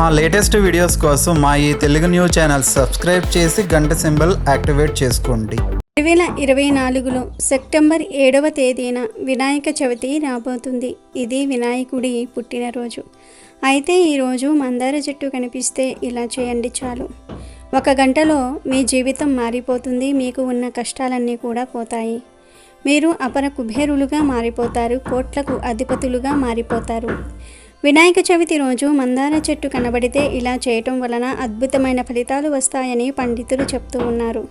మా latest videos కోసం మా ఈ తెలుగు న్యూస్ ఛానల్ సబ్స్క్రైబ్ చేసి గంట సింబల్ యాక్టివేట్ చేసుకోండి. రెండు వేల ఇరవై నాలుగులో సెప్టెంబర్ ఏడవ తేదీన వినాయక చవితి రాబోతుంది. ఇది వినాయకుడి పుట్టినరోజు. అయితే ఈరోజు మందార చెట్టు కనిపిస్తే ఇలా చేయండి చాలు. ఒక గంటలో మీ జీవితం మారిపోతుంది మీకు ఉన్న కష్టాలన్నీ కూడా పోతాయి. మీరు అపర కుబేరులుగా మారిపోతారు కోట్లకు అధిపతులుగా మారిపోతారు. వినాయక చవితి రోజు మందార చెట్టు కనబడితే ఇలా చేయటం వలన అద్భుతమైన ఫలితాలు వస్తాయని పండితులు చెప్తూ ఉన్నారు.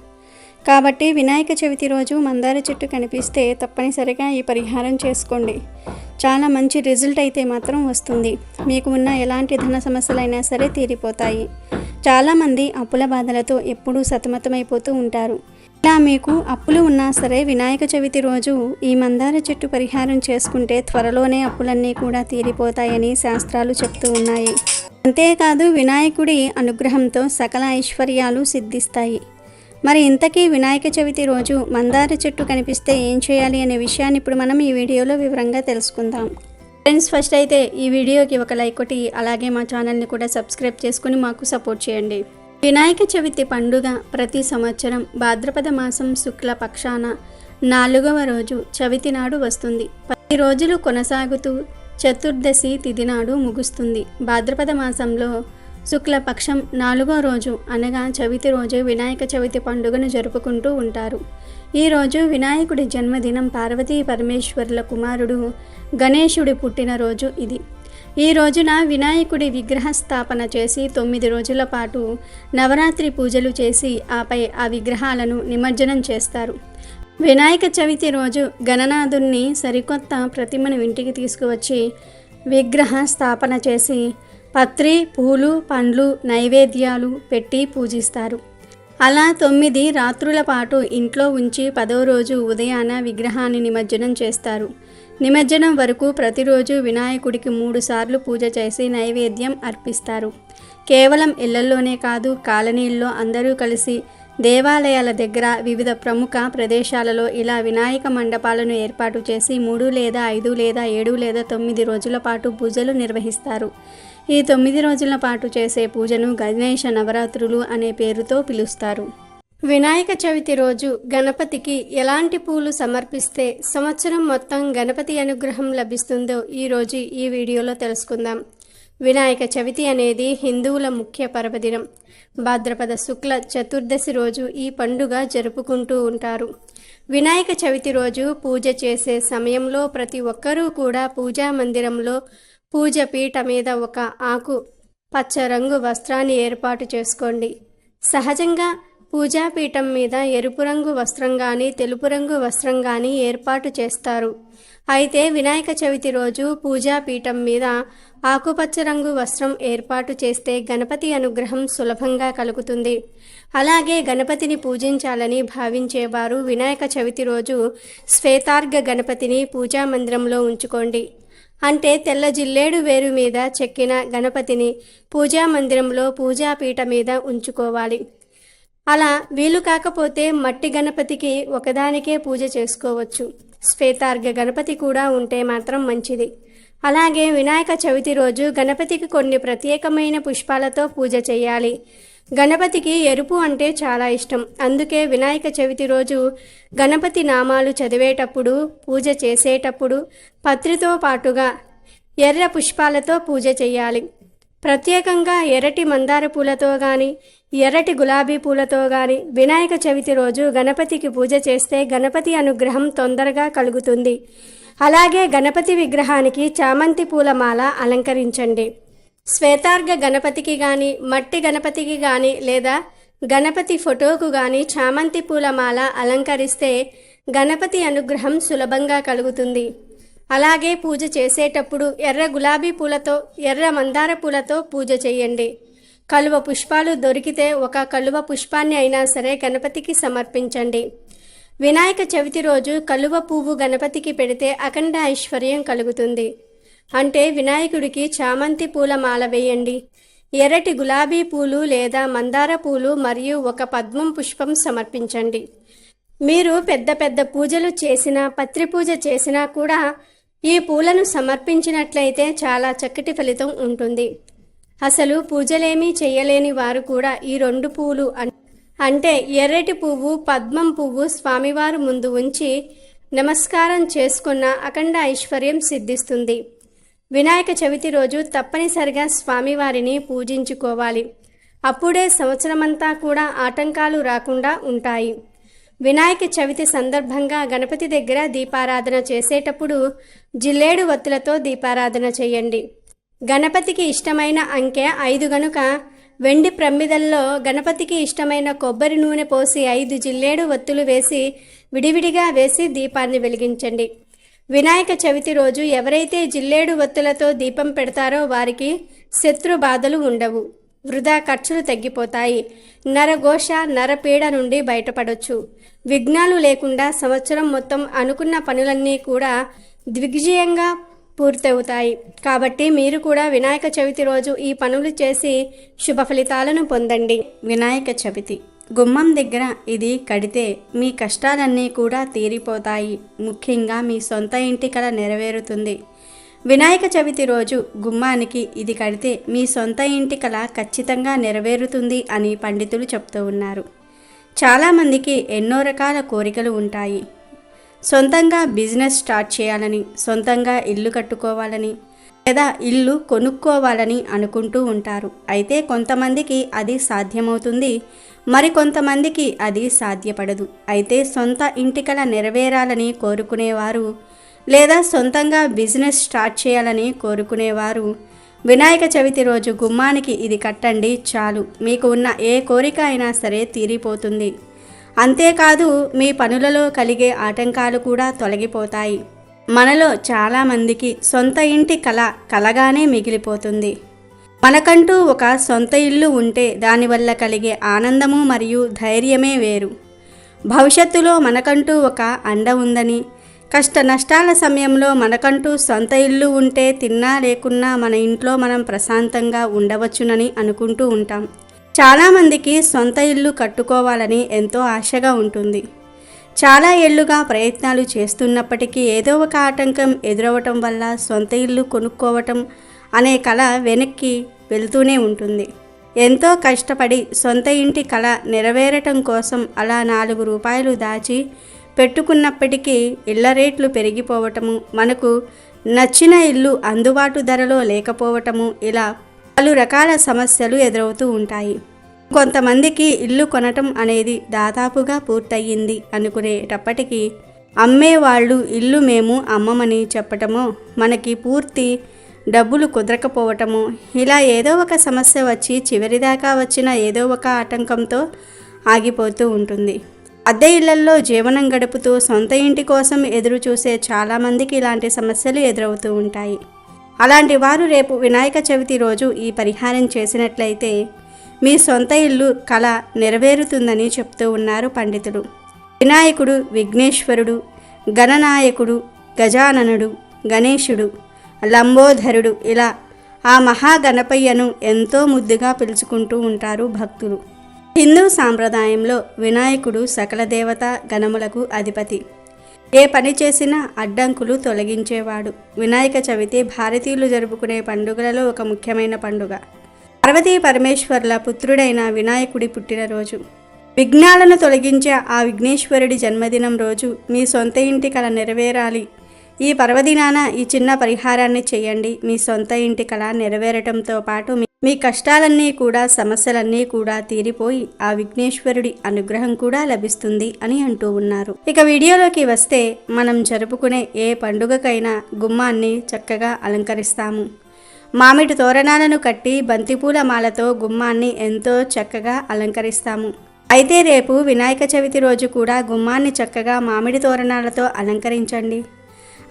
కాబట్టి వినాయక చవితి రోజు మందార చెట్టు కనిపిస్తే తప్పనిసరిగా ఈ పరిహారం చేసుకోండి. చాలా మంచి రిజల్ట్ అయితే మాత్రం వస్తుంది. మీకు ఉన్న ఎలాంటి ధన సమస్యలైనా సరే తీరిపోతాయి. చాలామంది అప్పుల బాధలతో ఎప్పుడూ సతమతమైపోతూ ఉంటారు. ఇలా మీకు అప్పులు ఉన్నా సరే వినాయక చవితి రోజు ఈ మందార చెట్టు పరిహారం చేసుకుంటే త్వరలోనే అప్పులన్నీ కూడా తీరిపోతాయని శాస్త్రాలు చెప్తూ ఉన్నాయి. అంతేకాదు వినాయకుడి అనుగ్రహంతో సకల ఐశ్వర్యాలు సిద్ధిస్తాయి. మరి ఇంతకీ వినాయక చవితి రోజు మందార చెట్టు కనిపిస్తే ఏం చేయాలి అనే విషయాన్ని ఇప్పుడు మనం ఈ వీడియోలో వివరంగా తెలుసుకుందాం. ఫ్రెండ్స్ ఫస్ట్ అయితే ఈ వీడియోకి ఒక లైక్ కొట్టి అలాగే మా ఛానల్ని కూడా సబ్స్క్రైబ్ చేసుకుని మాకు సపోర్ట్ చేయండి. వినాయక చవితి పండుగ ప్రతి సంవత్సరం భాద్రపద మాసం శుక్ల పక్షాన నాలుగవ రోజు చవితి నాడు వస్తుంది. పది రోజులు కొనసాగుతూ చతుర్దశి తిథి నాడు ముగుస్తుంది. భాద్రపద మాసంలో శుక్లపక్షం నాలుగో రోజు అనగా చవితి రోజు వినాయక చవితి పండుగను జరుపుకుంటూ ఉంటారు. ఈ రోజు వినాయకుడి జన్మదినం పార్వతీ పరమేశ్వరుల కుమారుడు గణేశుడి పుట్టినరోజు ఇది. ఈ రోజున వినాయకుడి విగ్రహ స్థాపన చేసి తొమ్మిది రోజుల పాటు నవరాత్రి పూజలు చేసి ఆపై ఆ విగ్రహాలను నిమజ్జనం చేస్తారు. వినాయక చవితి రోజు గణనాథుణ్ణి సరికొత్త ప్రతిమను ఇంటికి తీసుకువచ్చి విగ్రహ స్థాపన చేసి పత్రి పూలు పండ్లు నైవేద్యాలు పెట్టి పూజిస్తారు. అలా తొమ్మిది రాత్రుల పాటు ఇంట్లో ఉంచి పదో రోజు ఉదయాన విగ్రహాన్ని నిమజ్జనం చేస్తారు. నిమజ్జనం వరకు ప్రతిరోజు వినాయకుడికి మూడు సార్లు పూజ చేసి నైవేద్యం అర్పిస్తారు. కేవలం ఇళ్ళలోనే కాదు కాలనీల్లో అందరూ కలిసి దేవాలయాల దగ్గర వివిధ ప్రముఖ ప్రదేశాలలో ఇలా వినాయక మండపాలను ఏర్పాటు చేసి మూడు లేదా ఐదు లేదా ఏడు లేదా తొమ్మిది రోజుల పాటు పూజలు నిర్వహిస్తారు. ఈ తొమ్మిది రోజుల పాటు చేసే పూజను గణేష నవరాత్రులు అనే పేరుతో పిలుస్తారు. వినాయక చవితి రోజు గణపతికి ఎలాంటి పూలు సమర్పిస్తే సంవత్సరం మొత్తం గణపతి అనుగ్రహం లభిస్తుందో ఈరోజు ఈ వీడియోలో తెలుసుకుందాం. వినాయక చవితి అనేది హిందువుల ముఖ్య పర్వదినం. భాద్రపద శుక్ల చతుర్దశి రోజు ఈ పండుగ జరుపుకుంటూ ఉంటారు. వినాయక చవితి రోజు పూజ చేసే సమయంలో ప్రతి ఒక్కరూ కూడా పూజా మందిరంలో పూజ పీట మీద ఒక ఆకు పచ్చ రంగు వస్త్రాన్ని ఏర్పాటు చేసుకోండి. సహజంగా పూజాపీఠం మీద ఎరుపు రంగు వస్త్రం కానీ తెలుపు రంగు వస్త్రం కానీ ఏర్పాటు చేస్తారు. అయితే వినాయక చవితి రోజు పూజాపీఠం మీద ఆకుపచ్చ రంగు వస్త్రం ఏర్పాటు చేస్తే గణపతి అనుగ్రహం సులభంగా కలుగుతుంది. అలాగే గణపతిని పూజించాలని భావించేవారు వినాయక చవితి రోజు శ్వేతార్ఘ గణపతిని పూజా మందిరంలో ఉంచుకోండి. అంటే తెల్ల జిల్లేడు వేరు మీద చెక్కిన గణపతిని పూజా మందిరంలో పూజాపీఠ మీద ఉంచుకోవాలి. అలా వీలు కాకపోతే మట్టి గణపతికి ఒకదానికే పూజ చేసుకోవచ్చు. శ్వేతార్ఘ గణపతి కూడా ఉంటే మాత్రం మంచిది. అలాగే వినాయక చవితి రోజు గణపతికి కొన్ని ప్రత్యేకమైన పుష్పాలతో పూజ చేయాలి. గణపతికి ఎరుపు అంటే చాలా ఇష్టం. అందుకే వినాయక చవితి రోజు గణపతి నామాలు చదివేటప్పుడు పూజ చేసేటప్పుడు పత్రితో పాటుగా ఎర్ర పుష్పాలతో పూజ చేయాలి. ప్రత్యేకంగా ఎర్రటి మందార పూలతో గాని ఎర్రటి గులాబీ పూలతో గాని వినాయక చవితి రోజు గణపతికి పూజ చేస్తే గణపతి అనుగ్రహం తొందరగా కలుగుతుంది. అలాగే గణపతి విగ్రహానికి చామంతి పూలమాల అలంకరించండి. శ్వేతార్ఘ గణపతికి గాని మట్టి గణపతికి గాని లేదా గణపతి ఫోటోకు గాని చామంతి పూలమాల అలంకరిస్తే గణపతి అనుగ్రహం సులభంగా కలుగుతుంది. అలాగే పూజ చేసేటప్పుడు ఎర్ర గులాబీ పూలతో ఎర్ర మందార పూలతో పూజ చేయండి. కలువ పుష్పాలు దొరికితే ఒక కలువ పుష్పాన్ని అయినా సరే గణపతికి సమర్పించండి. వినాయక చవితి రోజు కలువ పువ్వు గణపతికి పెడితే అఖండ ఐశ్వర్యం కలుగుతుంది. అంటే వినాయకుడికి చామంతి పూల మాల వేయండి. ఎర్రటి గులాబీ పూలు లేదా మందార పూలు మరియు ఒక పద్మం పుష్పం సమర్పించండి. మీరు పెద్ద పెద్ద పూజలు చేసినా పత్రి పూజ చేసినా కూడా ఈ పూలను సమర్పించినట్లయితే చాలా చక్కటి ఫలితం ఉంటుంది. అసలు పూజలేమీ చేయలేని వారు కూడా ఈ రెండు పూలు అంటే ఎర్రటి పువ్వు పద్మం పువ్వు స్వామివారు ముందు ఉంచి నమస్కారం చేసుకున్న అఖండ ఐశ్వర్యం సిద్ధిస్తుంది. వినాయక చవితి రోజు తప్పనిసరిగా స్వామివారిని పూజించుకోవాలి. అప్పుడే సంవత్సరమంతా కూడా ఆటంకాలు రాకుండా ఉంటాయి. వినాయక చవితి సందర్భంగా గణపతి దగ్గర దీపారాధన చేసేటప్పుడు జిల్లేడు వత్తులతో దీపారాధన చేయండి. గణపతికి ఇష్టమైన అంకె ఐదు గనుక వెండి ప్రమిదల్లో గణపతికి ఇష్టమైన కొబ్బరి నూనె పోసి ఐదు జిల్లేడు వత్తులు వేసి విడివిడిగా వేసి దీపాన్ని వెలిగించండి. వినాయక చవితి రోజు ఎవరైతే జిల్లేడు వత్తులతో దీపం పెడతారో వారికి శత్రు బాధలు ఉండవు. వృధా ఖర్చులు తగ్గిపోతాయి. నరఘోష నరపీడ నుండి బయటపడొచ్చు. విఘ్నాలు లేకుండా సంవత్సరం మొత్తం అనుకున్న పనులన్నీ కూడా దిగ్విజయంగా పూర్తవుతాయి. కాబట్టి మీరు కూడా వినాయక చవితి రోజు ఈ పనులు చేసి శుభ ఫలితాలను పొందండి. వినాయక చవితి. గుమ్మం దగ్గర ఇది కడితే మీ కష్టాలన్నీ కూడా తీరిపోతాయి. ముఖ్యంగా మీ సొంత ఇంటి కళ నెరవేరుతుంది. వినాయక చవితి రోజు గుమ్మానికి ఇది కడితే మీ సొంత ఇంటి కళ ఖచ్చితంగా నెరవేరుతుంది అని పండితులు చెప్తూ ఉన్నారు. చాలామందికి ఎన్నో రకాల కోరికలు ఉంటాయి. సొంతంగా బిజినెస్ స్టార్ట్ చేయాలని సొంతంగా ఇల్లు కట్టుకోవాలని లేదా ఇల్లు కొనుక్కోవాలని అనుకుంటూ ఉంటారు. అయితే కొంతమందికి అది సాధ్యమవుతుంది మరి కొంతమందికి అది సాధ్యపడదు. అయితే సొంత ఇంటికల నెరవేరాలని కోరుకునేవారు లేదా సొంతంగా బిజినెస్ స్టార్ట్ చేయాలని కోరుకునేవారు. వినాయక చవితి రోజు గుమ్మానికి ఇది కట్టండి చాలు. మీకు ఉన్న ఏ కోరిక అయినా సరే తీరిపోతుంది. అంతేకాదు మీ పనులలో కలిగే ఆటంకాలు కూడా తొలగిపోతాయి. మనలో చాలామందికి సొంత ఇంటి కళ కలగానే మిగిలిపోతుంది. మనకంటూ ఒక సొంత ఇల్లు ఉంటే దానివల్ల కలిగే ఆనందము మరియు ధైర్యమే వేరు. భవిష్యత్తులో మనకంటూ ఒక అండ ఉందని కష్ట నష్టాల సమయంలో మనకంటూ సొంత ఇల్లు ఉంటే తిన్నా లేకున్నా మన ఇంట్లో మనం ప్రశాంతంగా ఉండవచ్చునని అనుకుంటూ ఉంటాం. చాలామందికి సొంత ఇల్లు కట్టుకోవాలని ఎంతో ఆశగా ఉంటుంది. చాలా ఏళ్ళుగా ప్రయత్నాలు చేస్తున్నప్పటికీ ఏదో ఒక ఆటంకం ఎదురవటం వల్ల సొంత ఇల్లు కొనుక్కోవటం అనే కళ వెనక్కి వెళ్తూనే ఉంటుంది. ఎంతో కష్టపడి సొంత ఇంటి కళ నెరవేరటం కోసం అలా నాలుగు రూపాయలు దాచి పెట్టుకున్నప్పటికీ ఇళ్ళ రేట్లు పెరిగిపోవటము మనకు నచ్చిన ఇల్లు అందుబాటు ధరలో లేకపోవటము ఇలా పలు రకాల సమస్యలు ఎదురవుతూ ఉంటాయి. కొంతమందికి ఇల్లు కొనటం అనేది దాదాపుగా పూర్తయింది అనుకునేటప్పటికీ అమ్మేవాళ్ళు ఇల్లు మేము అమ్మమని చెప్పటమో మనకి పూర్తి డబ్బులు కుదరకపోవటము ఇలా ఏదో ఒక సమస్య వచ్చి చివరిదాకా వచ్చిన ఏదో ఒక ఆటంకంతో ఆగిపోతూ ఉంటుంది. అద్దె ఇళ్ళల్లో జీవనం గడుపుతూ సొంత ఇంటి కోసం ఎదురు చూసే చాలామందికి ఇలాంటి సమస్యలు ఎదురవుతూ ఉంటాయి. అలాంటి వారు రేపు వినాయక చవితి రోజు ఈ పరిహారం చేసినట్లయితే మీ సొంత ఇల్లు కళ నెరవేరుతుందని చెప్తూ ఉన్నారు పండితులు. వినాయకుడు విఘ్నేశ్వరుడు గణనాయకుడు గజాననుడు గణేశుడు లంబోధరుడు ఇలా ఆ మహాగణపయ్యను ఎంతో ముద్దుగా పిలుచుకుంటూ ఉంటారు భక్తులు. హిందూ సాంప్రదాయంలో వినాయకుడు సకల దేవత గణములకు అధిపతి. ఏ పని చేసినా అడ్డంకులు తొలగించేవాడు. వినాయక చవితి భారతీయులు జరుపుకునే పండుగలలో ఒక ముఖ్యమైన పండుగ. పార్వతీ పరమేశ్వర్ల పుత్రుడైన వినాయకుడి పుట్టినరోజు. విఘ్నాలను తొలగించే ఆ విఘ్నేశ్వరుడి జన్మదినం రోజు మీ సొంత ఇంటి కళ నెరవేరాలి. ఈ పర్వదినాన ఈ చిన్న పరిహారాన్ని చేయండి. మీ సొంత ఇంటి కళ నెరవేరటంతో పాటు మీ- కష్టాలన్నీ కూడా సమస్యలన్నీ కూడా తీరిపోయి ఆ విఘ్నేశ్వరుడి అనుగ్రహం కూడా లభిస్తుంది అని అంటూ ఉన్నారు. ఇక వీడియోలోకి వస్తే మనం జరుపుకునే ఏ పండుగకైనా గుమ్మాన్ని చక్కగా అలంకరిస్తాము. మామిడి తోరణాలను కట్టి బంతిపూల మాలతో గుమ్మాన్ని ఎంతో చక్కగా అలంకరిస్తాము. అయితే రేపు వినాయక చవితి రోజు కూడా గుమ్మాన్ని చక్కగా మామిడి తోరణాలతో అలంకరించండి.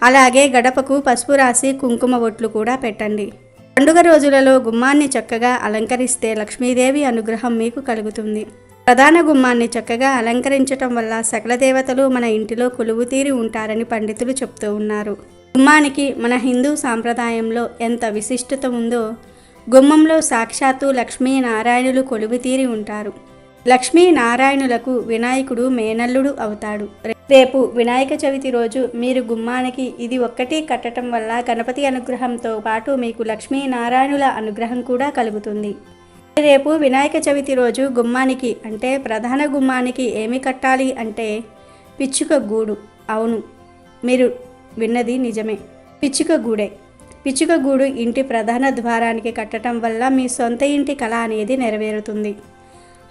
అలాగే గడపకు పసుపు రాసి కుంకుమ బొట్లు కూడా పెట్టండి. పండుగ రోజులలో గుమ్మాన్ని చక్కగా అలంకరిస్తే లక్ష్మీదేవి అనుగ్రహం మీకు కలుగుతుంది. ప్రధాన గుమ్మాన్ని చక్కగా అలంకరించటం వల్ల సకల దేవతలు మన ఇంటిలో కొలువు తీరి ఉంటారని పండితులు చెప్తూ ఉన్నారు. గుమ్మానికి మన హిందూ సాంప్రదాయంలో ఎంత విశిష్టత ఉందో గుమ్మంలో సాక్షాత్తు లక్ష్మీ నారాయణులు కొలువు తీరి ఉంటారు. లక్ష్మీ నారాయణులకు వినాయకుడు మేనల్లుడు అవుతాడు. రేపు వినాయక చవితి రోజు మీరు గుమ్మానికి ఇది ఒక్కటి కట్టడం వల్ల గణపతి అనుగ్రహంతో పాటు మీకు లక్ష్మీనారాయణుల అనుగ్రహం కూడా కలుగుతుంది. రేపు వినాయక చవితి రోజు గుమ్మానికి అంటే ప్రధాన గుమ్మానికి ఏమి కట్టాలి అంటే పిచ్చుక గూడు. అవును మీరు విన్నది నిజమే. పిచ్చుక గూడే. పిచ్చుక గూడు ఇంటి ప్రధాన ద్వారానికి కట్టడం వల్ల మీ సొంత ఇంటి కళ అనేది నెరవేరుతుంది.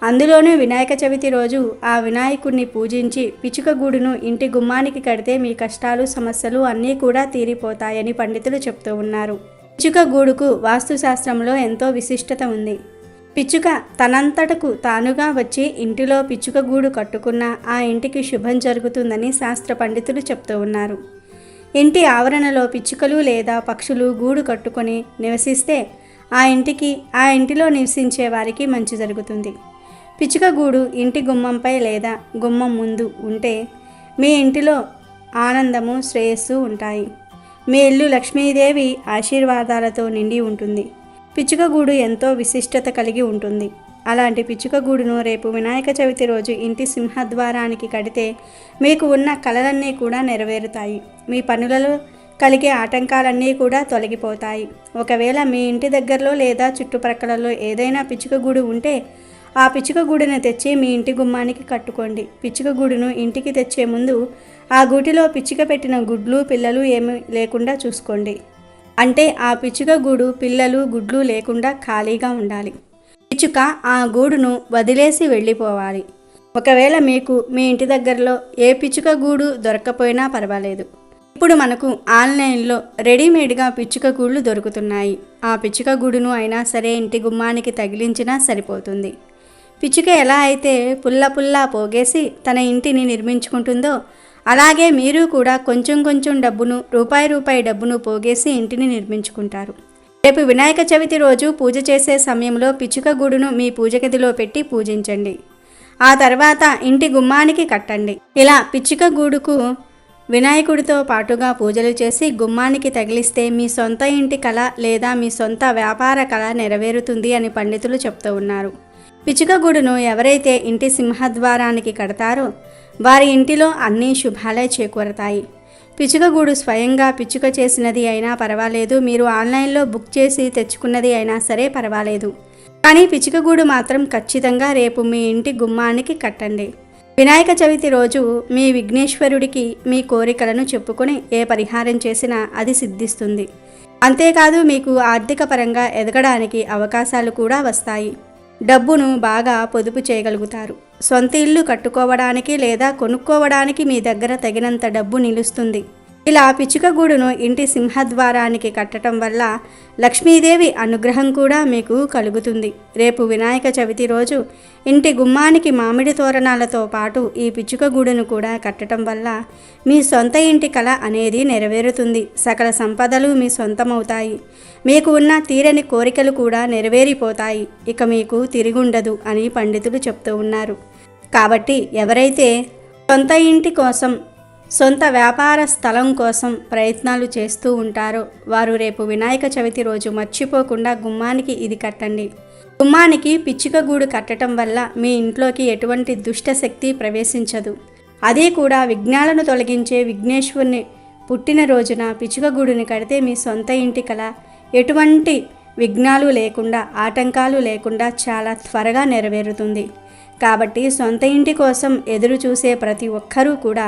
అందులోనూ వినాయక చవితి రోజు ఆ వినాయకుడిని పూజించి పిచ్చుక గూడును ఇంటి గుమ్మానికి కడితే మీ కష్టాలు సమస్యలు అన్నీ కూడా తీరిపోతాయని పండితులు చెప్తూ ఉన్నారు. పిచ్చుక గూడుకు వాస్తుశాస్త్రంలో ఎంతో విశిష్టత ఉంది. పిచ్చుక తనంతటకు తానుగా వచ్చి ఇంటిలో పిచ్చుక గూడు కట్టుకున్న ఆ ఇంటికి శుభం జరుగుతుందని శాస్త్ర పండితులు చెప్తూ ఉన్నారు. ఇంటి ఆవరణలో పిచ్చుకలు లేదా పక్షులు గూడు కట్టుకొని నివసిస్తే ఆ ఇంటికి ఆ ఇంటిలో నివసించే వారికి మంచి జరుగుతుంది. పిచ్చుకగూడు ఇంటి గుమ్మంపై లేదా గుమ్మం ముందు ఉంటే మీ ఇంటిలో ఆనందము శ్రేయస్సు ఉంటాయి. మీ ఇల్లు లక్ష్మీదేవి ఆశీర్వాదాలతో నిండి ఉంటుంది. పిచ్చుకగూడు ఎంతో విశిష్టత కలిగి ఉంటుంది. అలాంటి పిచ్చుకగూడును రేపు వినాయక చవితి రోజు ఇంటి సింహద్వారానికి కడితే మీకు ఉన్న కలలన్నీ కూడా నెరవేరుతాయి. మీ పనులలో కలిగే ఆటంకాలన్నీ కూడా తొలగిపోతాయి. ఒకవేళ మీ ఇంటి దగ్గరలో లేదా చుట్టుప్రక్కలలో ఏదైనా పిచ్చుకగూడు ఉంటే ఆ పిచ్చుక గూడును తెచ్చి మీ ఇంటి గుమ్మానికి కట్టుకోండి. పిచ్చుకగూడును ఇంటికి తెచ్చే ముందు ఆ గూటిలో పిచ్చుక పెట్టిన గుడ్లు పిల్లలు ఏమీ లేకుండా చూసుకోండి. అంటే ఆ పిచ్చుక గూడు పిల్లలు గుడ్లు లేకుండా ఖాళీగా ఉండాలి. పిచ్చుక ఆ గూడును వదిలేసి వెళ్ళిపోవాలి. ఒకవేళ మీకు మీ ఇంటి దగ్గరలో ఏ పిచ్చుక గూడు దొరకపోయినా పర్వాలేదు. ఇప్పుడు మనకు ఆన్లైన్లో రెడీమేడ్గా పిచ్చుక గూళ్ళు దొరుకుతున్నాయి. ఆ పిచ్చుక గూడును అయినా సరే ఇంటి గుమ్మానికి తగిలించినా సరిపోతుంది. పిచ్చుక ఎలా అయితే పుల్ల పుల్ల పోగేసి తన ఇంటిని నిర్మించుకుంటుందో అలాగే మీరు కూడా కొంచెం కొంచెం డబ్బును రూపాయి రూపాయి డబ్బును పోగేసి ఇంటిని నిర్మించుకుంటారు. రేపు వినాయక చవితి రోజు పూజ చేసే సమయంలో పిచ్చుక గూడును మీ పూజ గదిలో పెట్టి పూజించండి. ఆ తర్వాత ఇంటి గుమ్మానికి కట్టండి. ఇలా పిచ్చుక గూడుకు వినాయకుడితో పాటుగా పూజలు చేసి గుమ్మానికి తగిలిస్తే మీ సొంత ఇంటి కళ లేదా మీ సొంత వ్యాపార కళ నెరవేరుతుంది అని పండితులు చెప్తూ ఉన్నారు. పిచ్చుకగూడును ఎవరైతే ఇంటి సింహద్వారానికి కడతారో వారి ఇంటిలో అన్ని శుభాలే చేకూరతాయి. పిచ్చుకగూడు స్వయంగా పిచ్చుక చేసినది అయినా పర్వాలేదు. మీరు ఆన్లైన్లో బుక్ చేసి తెచ్చుకున్నది అయినా సరే పర్వాలేదు. కానీ పిచ్చుకగూడు మాత్రం ఖచ్చితంగా రేపు మీ ఇంటి గుమ్మానికి కట్టండి. వినాయక చవితి రోజు మీ విఘ్నేశ్వరుడికి మీ కోరికలను చెప్పుకొని ఏ పరిహారం చేసినా అది సిద్ధిస్తుంది. అంతేకాదు మీకు ఆర్థిక పరంగా ఎదగడానికి అవకాశాలు కూడా వస్తాయి. డబ్బును బాగా పొదుపు చేయగలుగుతారు. సొంత ఇల్లు కట్టుకోవడానికి లేదా కొనుక్కోవడానికి మీ దగ్గర తగినంత డబ్బు నిలుస్తుంది. ఇలా పిచ్చుకగూడును ఇంటి సింహద్వారానికి కట్టడం వల్ల లక్ష్మీదేవి అనుగ్రహం కూడా మీకు కలుగుతుంది. రేపు వినాయక చవితి రోజు ఇంటి గుమ్మానికి మామిడి తోరణాలతో పాటు ఈ పిచ్చుకగూడును కూడా కట్టడం వల్ల మీ సొంత ఇంటి కళ అనేది నెరవేరుతుంది. సకల సంపదలు మీ సొంతమవుతాయి. మీకు ఉన్న తీరని కోరికలు కూడా నెరవేరిపోతాయి. ఇక మీకు తిరిగుండదు అని పండితులు చెప్తూ ఉన్నారు. కాబట్టి ఎవరైతే సొంత ఇంటి కోసం సొంత వ్యాపార స్థలం కోసం ప్రయత్నాలు చేస్తూ ఉంటారో. వారు రేపు వినాయక చవితి రోజు మర్చిపోకుండా గుమ్మానికి ఇది కట్టండి. గుమ్మానికి పిచ్చుక గూడు కట్టడం వల్ల మీ ఇంట్లోకి ఎటువంటి దుష్ట శక్తి ప్రవేశించదు. అదే కూడా విఘ్నాలను తొలగించే విఘ్నేశ్వరుని పుట్టినరోజున పిచ్చుక గూడుని కడితే మీ సొంత ఇంటి కల ఎటువంటి విఘ్నాలు లేకుండా ఆటంకాలు లేకుండా చాలా త్వరగా నెరవేరుతుంది. కాబట్టి సొంత ఇంటి కోసం ఎదురు చూసే ప్రతి ఒక్కరూ కూడా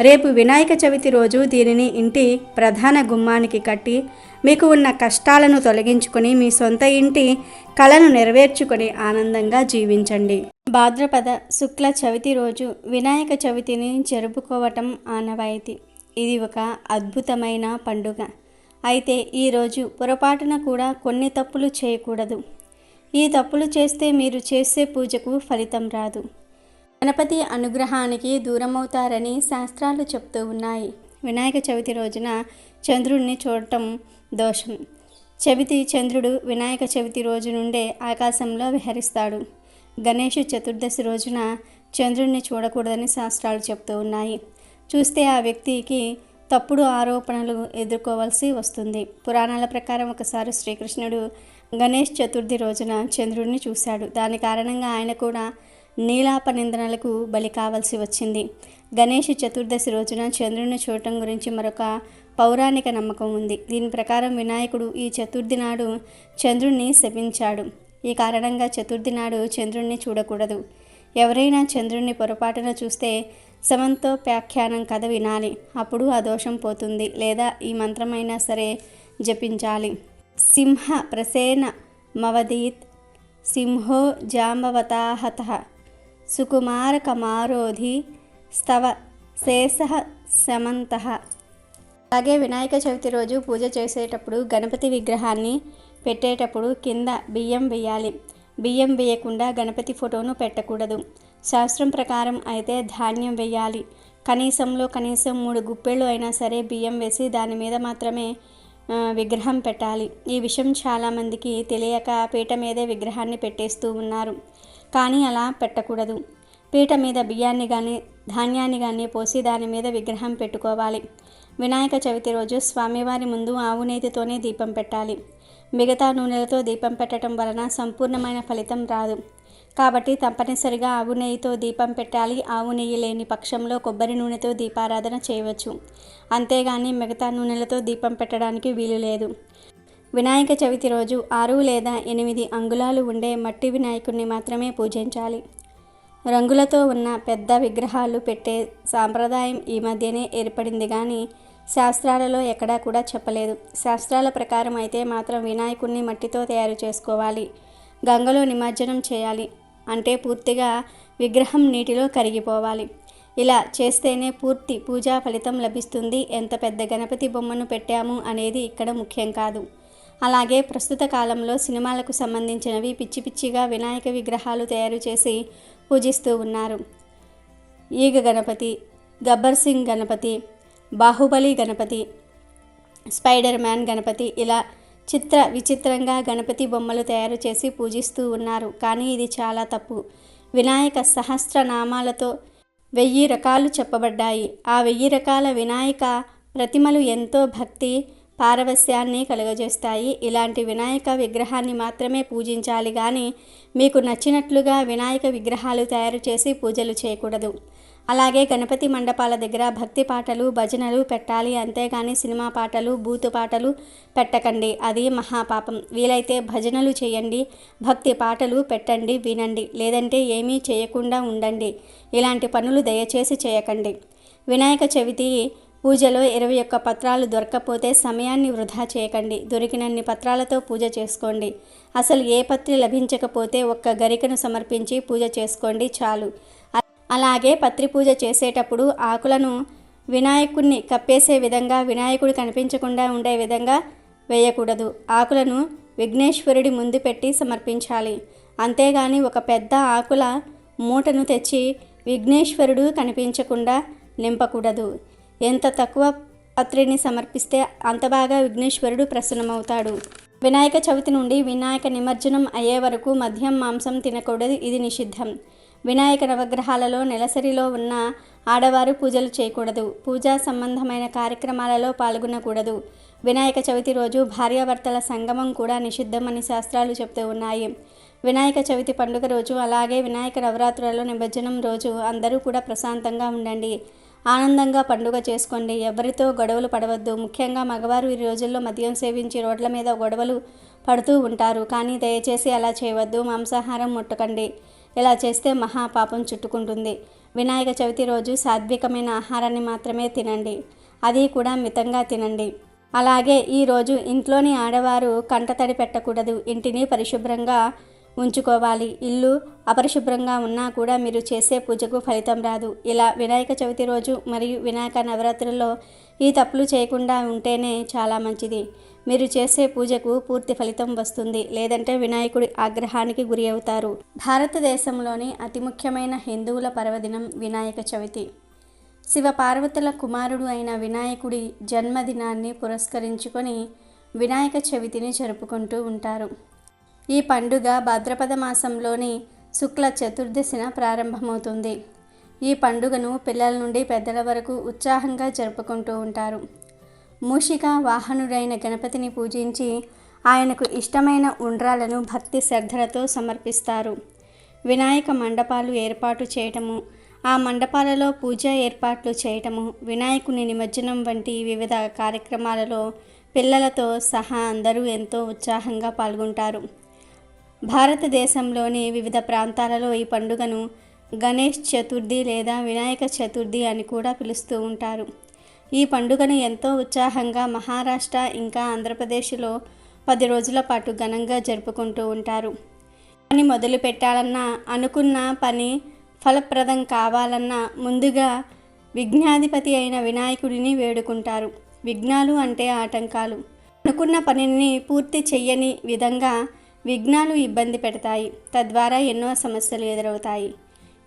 రేపు వినాయక చవితి రోజు దీనిని ఇంటి ప్రధాన గుమ్మానికి కట్టి మీకు ఉన్న కష్టాలను తొలగించుకొని మీ సొంత ఇంటి కళను నెరవేర్చుకొని ఆనందంగా జీవించండి. భాద్రపద శుక్ల చవితి రోజు వినాయక చవితిని జరుపుకోవటం ఆనవాయితీ. ఇది ఒక అద్భుతమైన పండుగ. అయితే ఈరోజు పొరపాటున కూడా కొన్ని తప్పులు చేయకూడదు. ఈ తప్పులు చేస్తే మీరు చేసే పూజకు ఫలితం రాదు. గణపతి అనుగ్రహానికి దూరమవుతారని శాస్త్రాలు చెప్తూ ఉన్నాయి. వినాయక చవితి రోజున చంద్రుడిని చూడటం దోషం. చవితి చంద్రుడు వినాయక చవితి రోజు నుండే ఆకాశంలో విహరిస్తాడు. గణేష్ చతుర్దశి రోజున చంద్రుడిని చూడకూడదని శాస్త్రాలు చెప్తూ ఉన్నాయి. చూస్తే ఆ వ్యక్తికి తప్పుడు ఆరోపణలు ఎదుర్కోవాల్సి వస్తుంది. పురాణాల ప్రకారం ఒకసారి శ్రీకృష్ణుడు గణేష్ చతుర్థి రోజున చంద్రుడిని చూశాడు. దాని కారణంగా ఆయన కూడా నీలాపనిందనలకు బలి కావాల్సి వచ్చింది. గణేష్ చతుర్దశి రోజున చంద్రుని చూడటం గురించి మరొక పౌరాణిక నమ్మకం ఉంది. దీని ప్రకారం వినాయకుడు ఈ చతుర్థి నాడు చంద్రుణ్ణి శపించాడు. ఈ కారణంగా చతుర్థి నాడు చంద్రుణ్ణి చూడకూడదు. ఎవరైనా చంద్రుణ్ణి పొరపాటున చూస్తే సమంతోపాఖ్యానం కథ వినాలి. అప్పుడు ఆ దోషం పోతుంది. లేదా ఈ మంత్రమైనా సరే జపించాలి. సింహ ప్రసేన మవదీత్ సింహో జాంబవతాహత సుకుమారకమారోధి స్తవ శేష సమంత అలాగే వినాయక చవితి రోజు పూజ చేసేటప్పుడు గణపతి విగ్రహాన్ని పెట్టేటప్పుడు కింద బియ్యం వేయాలి. బియ్యం వేయకుండా గణపతి ఫోటోను పెట్టకూడదు. శాస్త్రం ప్రకారం అయితే ధాన్యం వేయాలి. కనీసంలో కనీసం మూడు గుప్పెళ్ళు అయినా సరే బియ్యం వేసి దాని మీద మాత్రమే విగ్రహం పెట్టాలి. ఈ విషయం చాలామందికి తెలియక పీట మీదే విగ్రహాన్ని పెట్టేస్తూ ఉన్నారు. కానీ అలా పెట్టకూడదు. పీట మీద బియ్యాన్ని కానీ ధాన్యాన్ని కానీ పోసి దాని మీద విగ్రహం పెట్టుకోవాలి. వినాయక చవితి రోజు స్వామివారి ముందు ఆవు నేతితోనే దీపం పెట్టాలి. మిగతా నూనెలతో దీపం పెట్టడం వలన సంపూర్ణమైన ఫలితం రాదు. కాబట్టి తప్పనిసరిగా ఆవు నెయ్యితో దీపం పెట్టాలి. ఆవు నెయ్యి లేని పక్షంలో కొబ్బరి నూనెతో దీపారాధన చేయవచ్చు. అంతేగాని మిగతా నూనెలతో దీపం పెట్టడానికి వీలు లేదు. వినాయక చవితి రోజు ఆరు లేదా ఎనిమిది అంగుళాలు ఉండే మట్టి వినాయకుడిని మాత్రమే పూజించాలి. రంగులతో ఉన్న పెద్ద విగ్రహాలు పెట్టే సాంప్రదాయం ఈ మధ్యనే ఏర్పడింది కానీ శాస్త్రాలలో ఎక్కడా కూడా చెప్పలేదు. శాస్త్రాల ప్రకారం అయితే మాత్రం వినాయకుడిని మట్టితో తయారు చేసుకోవాలి. గంగలో నిమజ్జనం చేయాలి. అంటే పూర్తిగా విగ్రహం నీటిలో కరిగిపోవాలి. ఇలా చేస్తేనే పూర్తి పూజా ఫలితం లభిస్తుంది. ఎంత పెద్ద గణపతి బొమ్మను పెట్టాము అనేది ఇక్కడ ముఖ్యం కాదు. అలాగే ప్రస్తుత కాలంలో సినిమాలకు సంబంధించినవి పిచ్చి పిచ్చిగా వినాయక విగ్రహాలు తయారు చేసి పూజిస్తూ ఉన్నారు. ఈగ గణపతి గబ్బర్ సింగ్ గణపతి బాహుబలి గణపతి స్పైడర్ మ్యాన్ గణపతి ఇలా చిత్ర విచిత్రంగా గణపతి బొమ్మలు తయారు చేసి పూజిస్తూ ఉన్నారు. కానీ ఇది చాలా తప్పు. వినాయక సహస్రనామాలతో వెయ్యి రకాలు చెప్పబడ్డాయి. ఆ వెయ్యి రకాల వినాయక ప్రతిమలు ఎంతో భక్తి పారవస్యాన్ని కలుగజేస్తాయి. ఇలాంటి వినాయక విగ్రహాన్ని మాత్రమే పూజించాలి కానీ మీకు నచ్చినట్లుగా వినాయక విగ్రహాలు తయారు చేసి పూజలు చేయకూడదు. అలాగే గణపతి మండపాల దగ్గర భక్తి పాటలు భజనలు పెట్టాలి అంతేగాని సినిమా పాటలు బూతు పాటలు పెట్టకండి. అది మహాపాపం. వీలైతే భజనలు చేయండి భక్తి పాటలు పెట్టండి వినండి. లేదంటే ఏమీ చేయకుండా ఉండండి. ఇలాంటి పనులు దయచేసి చేయకండి. వినాయక చవితి పూజలో ఇరవై ఒక్క పత్రాలు దొరకకపోతే సమయాన్ని వృధా చేయకండి. దొరికినన్ని పత్రాలతో పూజ చేసుకోండి. అసలు ఏ పత్రి లభించకపోతే ఒక్క గరికను సమర్పించి పూజ చేసుకోండి చాలు. అలాగే పత్రి పూజ చేసేటప్పుడు ఆకులను వినాయకుడిని కప్పేసే విధంగా వినాయకుడు కనిపించకుండా ఉండే విధంగా వేయకూడదు. ఆకులను విఘ్నేశ్వరుడి ముందు పెట్టి సమర్పించాలి. అంతేగాని ఒక పెద్ద ఆకుల మూటను తెచ్చి విఘ్నేశ్వరుడు కనిపించకుండా నింపకూడదు. ఎంత తక్కువ పత్రిని సమర్పిస్తే అంత బాగా విఘ్నేశ్వరుడు ప్రసన్నమవుతాడు. వినాయక చవితి నుండి వినాయక నిమజ్జనం అయ్యే వరకు మద్యం మాంసం తినకూడదు. ఇది నిషిద్ధం. వినాయక నవగ్రహాలలో నెలసరిలో ఉన్న ఆడవారు పూజలు చేయకూడదు. పూజా సంబంధమైన కార్యక్రమాలలో పాల్గొనకూడదు. వినాయక చవితి రోజు భార్యాభర్తల సంగమం కూడా నిషిద్ధమని శాస్త్రాలు చెప్తూ ఉన్నాయి. వినాయక చవితి పండుగ రోజు అలాగే వినాయక నవరాత్రులలో నిమజ్జనం రోజు అందరూ కూడా ప్రశాంతంగా ఉండండి. ఆనందంగా పండుగ చేసుకోండి. ఎవరితో గొడవలు పడవద్దు. ముఖ్యంగా మగవారు ఈ రోజుల్లో మద్యం సేవించి రోడ్ల మీద గొడవలు పడుతూ ఉంటారు. కానీ దయచేసి అలా చేయవద్దు. మాంసాహారం ముట్టకండి. ఇలా చేస్తే మహాపాపం చుట్టుకుంటుంది. వినాయక చవితి రోజు సాత్వికమైన ఆహారాన్ని మాత్రమే తినండి. అది కూడా మితంగా తినండి. అలాగే ఈరోజు ఇంట్లోని ఆడవారు కంటతడి పెట్టకూడదు. ఇంటిని పరిశుభ్రంగా ఉంచుకోవాలి. ఇల్లు అపరిశుభ్రంగా ఉన్నా కూడా మీరు చేసే పూజకు ఫలితం రాదు. ఇలా వినాయక చవితి రోజు మరియు వినాయక నవరాత్రుల్లో ఈ తప్పులు చేయకుండా ఉంటేనే చాలా మంచిది. మీరు చేసే పూజకు పూర్తి ఫలితం వస్తుంది. లేదంటే వినాయకుడి ఆగ్రహానికి గురి అవుతారు. భారతదేశంలోని అతి ముఖ్యమైన హిందువుల పర్వదినం వినాయక చవితి. శివ పార్వతుల కుమారుడు అయిన వినాయకుడి జన్మదినాన్ని పురస్కరించుకొని వినాయక చవితిని జరుపుకుంటూ ఉంటారు. ఈ పండుగ భాద్రపద మాసంలోని శుక్ల చతుర్దశిన ప్రారంభమవుతుంది. ఈ పండుగను పిల్లల నుండి పెద్దల వరకు ఉత్సాహంగా జరుపుకుంటూ ఉంటారు. మూషిక వాహనుడైన గణపతిని పూజించి ఆయనకు ఇష్టమైన ఉండ్రాలను భక్తి శ్రద్ధలతో సమర్పిస్తారు. వినాయక మండపాలు ఏర్పాటు చేయటము ఆ మండపాలలో పూజా ఏర్పాట్లు చేయటము వినాయకుని నిమజ్జనం వంటి వివిధ కార్యక్రమాలలో పిల్లలతో సహా అందరూ ఎంతో ఉత్సాహంగా పాల్గొంటారు. భారతదేశంలోని వివిధ ప్రాంతాలలో ఈ పండుగను గణేష్ చతుర్థి లేదా వినాయక చతుర్థి అని కూడా పిలుస్తూ ఉంటారు. ఈ పండుగను ఎంతో ఉత్సాహంగా మహారాష్ట్ర ఇంకా ఆంధ్రప్రదేశ్లో పది రోజుల పాటు ఘనంగా జరుపుకుంటూ ఉంటారు. పని మొదలు పెట్టాలన్నా అనుకున్న పని ఫలప్రదం కావాలన్నా ముందుగా విఘ్నాధిపతి అయిన వినాయకుడిని వేడుకుంటారు. విఘ్నాలు అంటే ఆటంకాలు. అనుకున్న పనిని పూర్తి చెయ్యని విధంగా విఘ్నాలు ఇబ్బంది పెడతాయి. తద్వారా ఎన్నో సమస్యలు ఎదురవుతాయి.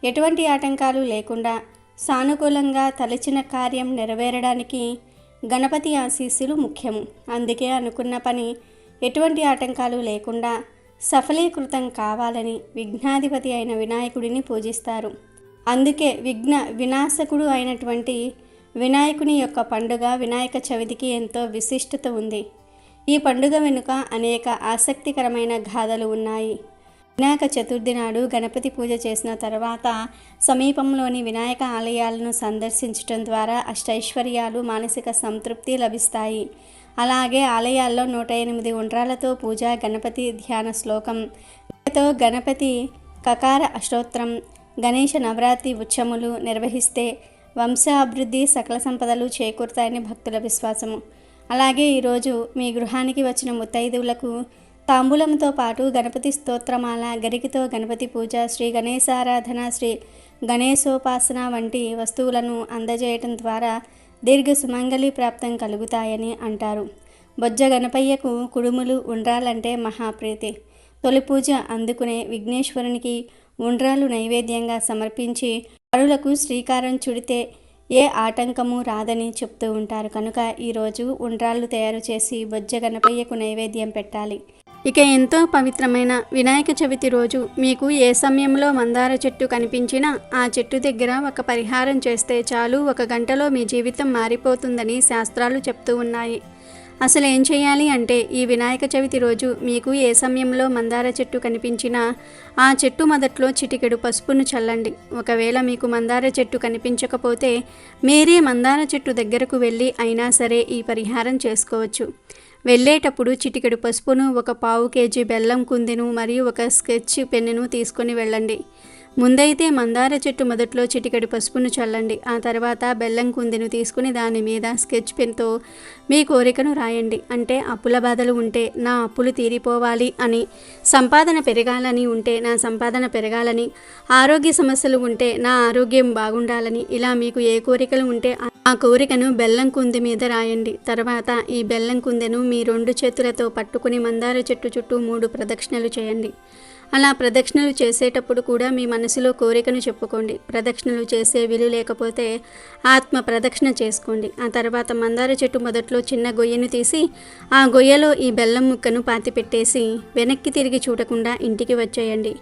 ఎటువంటి ఆటంకాలు లేకుండా సానుకూలంగా తలచిన కార్యం నెరవేరడానికి గణపతి ఆశీస్సులు ముఖ్యం. అందుకే అనుకున్న పని ఎటువంటి ఆటంకాలు లేకుండా సఫలీకృతం కావాలని విఘ్నాధిపతి అయిన వినాయకుడిని పూజిస్తారు. అందుకే విఘ్న వినాశకుడు అయినటువంటి వినాయకుని యొక్క పండుగ వినాయక చవితికి ఎంతో విశిష్టత ఉంది. ఈ పండుగ వెనుక అనేక ఆసక్తికరమైన గాథలు ఉన్నాయి. వినాయక చతుర్థి నాడు గణపతి పూజ చేసిన తర్వాత సమీపంలోని వినాయక ఆలయాలను సందర్శించడం ద్వారా అష్టైశ్వర్యాలు మానసిక సంతృప్తి లభిస్తాయి. అలాగే ఆలయాల్లో నూట ఎనిమిది ఉండ్రాలతో పూజ గణపతి ధ్యాన శ్లోకం తో గణపతి కకార అష్టోత్రం గణేష నవరాత్రి ఉత్సములు నిర్వహిస్తే వంశ అభివృద్ధి సకల సంపదలు చేకూరుతాయని భక్తుల విశ్వాసము. అలాగే ఈరోజు మీ గృహానికి వచ్చిన ముత్తైదువులకు తాంబూలంతో పాటు గణపతి స్తోత్రమాల గరికితో గణపతి పూజ శ్రీ గణేశారాధన శ్రీ గణేశోపాసన వంటి వస్తువులను అందజేయటం ద్వారా దీర్ఘ సుమంగళి ప్రాప్తం కలుగుతాయని అంటారు. బొజ్జ గణపయ్యకు కుడుములు ఉండ్రాలంటే మహాప్రీతి. తొలి పూజ అందుకునే విఘ్నేశ్వరునికి ఉండ్రాలు నైవేద్యంగా సమర్పించి పరులకు శ్రీకారం చుడితే ఏ ఆటంకము రాదని చెప్తూ ఉంటారు. కనుక ఈరోజు ఉండ్రాళ్ళు తయారు చేసి బొజ్జ గణపయ్యకు నైవేద్యం పెట్టాలి. ఇక ఎంతో పవిత్రమైన వినాయక చవితి రోజు మీకు ఏ సమయంలో మందార చెట్టు కనిపించినా ఆ చెట్టు దగ్గర ఒక పరిహారం చేస్తే చాలు ఒక గంటలో మీ జీవితం మారిపోతుందని శాస్త్రాలు చెప్తూ ఉన్నాయి. అసలు ఏం చేయాలి అంటే ఈ వినాయక చవితి రోజు మీకు ఏ సమయంలో మందార చెట్టు కనిపించినా ఆ చెట్టు మొదట్లో చిటికెడు పసుపును చల్లండి. ఒకవేళ మీకు మందార చెట్టు కనిపించకపోతే మీరే మందార చెట్టు దగ్గరకు వెళ్ళి అయినా సరే ఈ పరిహారం చేసుకోవచ్చు. వెళ్ళేటప్పుడు చిటికెడు పసుపును ఒక పావు కేజీ బెల్లం కుందిను మరియు ఒక స్కెచ్ పెన్నును తీసుకొని వెళ్ళండి. ముందైతే మందార చెట్టు మొదట్లో చిటికెడు పసుపును చల్లండి. ఆ తర్వాత బెల్లం కుందిను తీసుకుని దాని మీద స్కెచ్ పెన్తో మీ కోరికను రాయండి. అంటే అప్పుల బాధలు ఉంటే నా అప్పులు తీరిపోవాలి అని సంపాదన పెరగాలని ఉంటే నా సంపాదన పెరగాలని ఆరోగ్య సమస్యలు ఉంటే నా ఆరోగ్యం బాగుండాలని ఇలా మీకు ఏ కోరికలు ఉంటే ఆ కోరికను బెల్లం కుంది మీద రాయండి. తర్వాత ఈ బెల్లం కుందెను మీ రెండు చేతులతో పట్టుకుని మందార చెట్టు చుట్టూ మూడు ప్రదక్షిణలు చేయండి. అలా ప్రదక్షిణలు చేసేటప్పుడు కూడా మీ మనసులో కోరికను చెప్పుకోండి. ప్రదక్షిణలు చేసే విలు లేకపోతే ఆత్మ ప్రదక్షిణ చేసుకోండి. ఆ తర్వాత మందార చెట్టు మొదట్లో చిన్న గొయ్యను తీసి ఆ గొయ్యలో ఈ బెల్లం ముక్కను పాతిపెట్టేసి వెనక్కి తిరిగి చూడకుండా ఇంటికి వచ్చేయండి.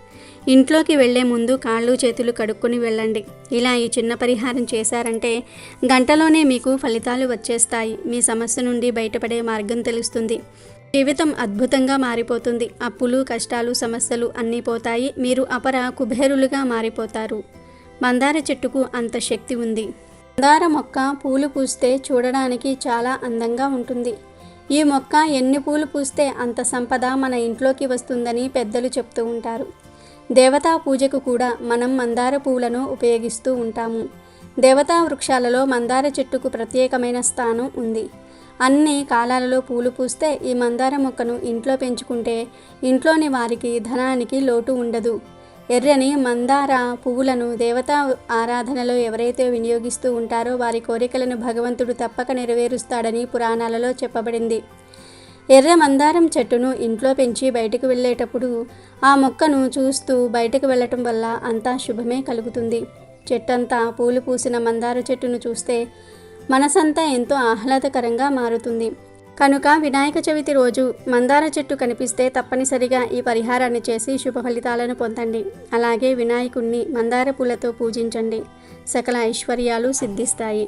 ఇంట్లోకి వెళ్ళే ముందు కాళ్ళు చేతులు కడుక్కొని వెళ్ళండి. ఇలా ఈ చిన్న పరిహారం చేశారంటే గంటలోనే మీకు ఫలితాలు వచ్చేస్తాయి. మీ సమస్య నుండి బయటపడే మార్గం తెలుస్తుంది. జీవితం అద్భుతంగా మారిపోతుంది. అప్పులు కష్టాలు సమస్యలు అన్నీ పోతాయి. మీరు అపర కుబేరులుగా మారిపోతారు. మందార చెట్టుకు అంత శక్తి ఉంది. మందార మొక్క పూలు పూస్తే చూడడానికి చాలా అందంగా ఉంటుంది. ఈ మొక్క ఎన్ని పూలు పూస్తే అంత సంపద మన ఇంట్లోకి వస్తుందని పెద్దలు చెప్తూ ఉంటారు. దేవతా పూజకు కూడా మనం మందార పువ్వులను ఉపయోగిస్తూ ఉంటాము. దేవతా వృక్షాలలో మందార చెట్టుకు ప్రత్యేకమైన స్థానం ఉంది. అన్ని కాలాలలో పూలు పూస్తే ఈ మందార మొక్కను ఇంట్లో పెంచుకుంటే ఇంట్లోని వారికి ధనానికి లోటు ఉండదు. ఎర్రని మందార పువ్వులను దేవతా ఆరాధనలో ఎవరైతే వినియోగిస్తూ ఉంటారో వారి కోరికలను భగవంతుడు తప్పక నెరవేరుస్తాడని పురాణాలలో చెప్పబడింది. ఎర్ర మందారం చెట్టును ఇంట్లో పెంచి బయటకు వెళ్ళేటప్పుడు ఆ మొక్కను చూస్తూ బయటకు వెళ్ళటం వల్ల అంతా శుభమే కలుగుతుంది. చెట్టంతా పూలు పూసిన మందార చెట్టును చూస్తే మనసంతా ఎంతో ఆహ్లాదకరంగా మారుతుంది. కనుక వినాయక చవితి రోజు మందార చెట్టు కనిపిస్తే తప్పనిసరిగా ఈ పరిహారాన్ని చేసి శుభ ఫలితాలను పొందండి. అలాగే వినాయకుణ్ణి మందార పూలతో పూజించండి. సకల ఐశ్వర్యాలు సిద్ధిస్తాయి.